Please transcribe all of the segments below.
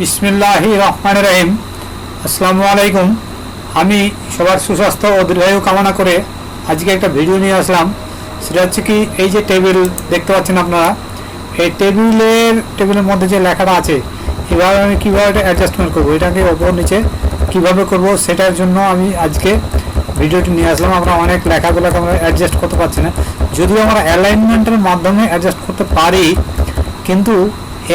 বিসমিল্লাহি রহমান রহিম আসসালামু আলাইকুম। আমি সবার সুস্বাস্থ্য ও দীর্ঘায়ু কামনা করে আজকে একটা ভিডিও নিয়ে আসলাম। সেটা হচ্ছে কি, এই যে টেবিল দেখতে পাচ্ছেন আপনারা, এই টেবিলের টেবিলের মধ্যে যে লেখাটা আছে এভাবে আমি কীভাবে এটা অ্যাডজাস্টমেন্ট করব, এটাকে ওপর নিচে কীভাবে করব, সেটার জন্য আমি আজকে ভিডিওটি নিয়ে আসলাম। আমরা অনেক লেখাগুলোকে আমরা অ্যাডজাস্ট করতে পারছি না। যদিও আমরা অ্যালাইনমেন্টের মাধ্যমে অ্যাডজাস্ট করতে পারি, কিন্তু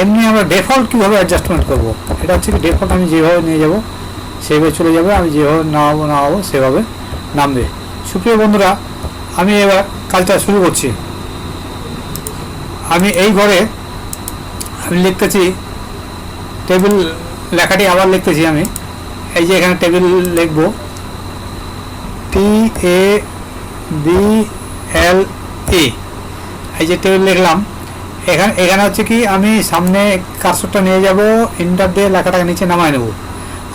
এমনি আমরা ডিফল্ট কীভাবে অ্যাডজাস্টমেন্ট করব? এটা হচ্ছে কি ডিফল্ট আমি যেভাবে নিয়ে যাব সেইভাবে চলে যাবে, আমি যেভাবে নামাবো নামাবো, সেভাবে নামবে। সুপ্রিয় বন্ধুরা, আমি এবার কাজটা শুরু করছি। আমি এই ঘরে আমি লিখতেছি টেবিল লেখাটি আবার লিখতেছি আমি। এই যে এখানে টেবিল লিখব। টি এ বি এল এ এই যে টেবিল লিখলাম এখানে এখানে হচ্ছে কি, আমি সামনে কার্সরটা নিয়ে যাব ইন্টার দিয়ে লেখাটাকে নিচে নামায় নেব।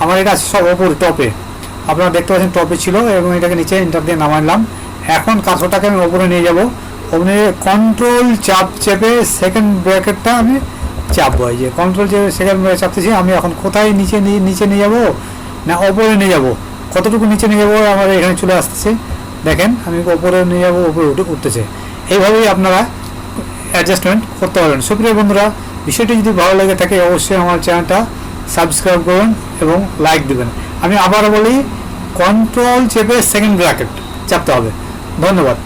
আমার এটা আছে সব ওপর টপে। আপনারা দেখতে পাচ্ছেন টপে ছিল এবং এটাকে নিচে ইন্টার দিয়ে নামাইলাম এখন কার্সরটাকে আমি ওপরে নিয়ে যাব। ওপরে কন্ট্রোল চাপ চেপে সেকেন্ড ব্র্যাকেটটা আমি চাপবো। এই যে কন্ট্রোল চেপে সেকেন্ড ব্র্যাকেট চাপতেছি, আমি এখন কোথায় নিচে নিচে নিয়ে যাব, না ওপরে নিয়ে যাব? কতটুকু নিচে নিয়ে যাব, আমার এখানে চলে আসতেছে। দেখেন, আমি ওপরে নিয়ে যাব, উপরে উঠে, উঠতেছে। এইভাবেই আপনারা অ্যাডজাস্টমেন্ট করতে পারবেন। সুপ্রিয় বন্ধুরা, বিষয়টি যদি ভালো লাগে থাকে, অবশ্যই আমার চ্যানেলটা সাবস্ক্রাইব করুন এবং লাইক দেবেন। আমি আবার বলি কন্ট্রোল চেপে সেকেন্ড ব্র্যাকেট চাপতে হবে। ধন্যবাদ।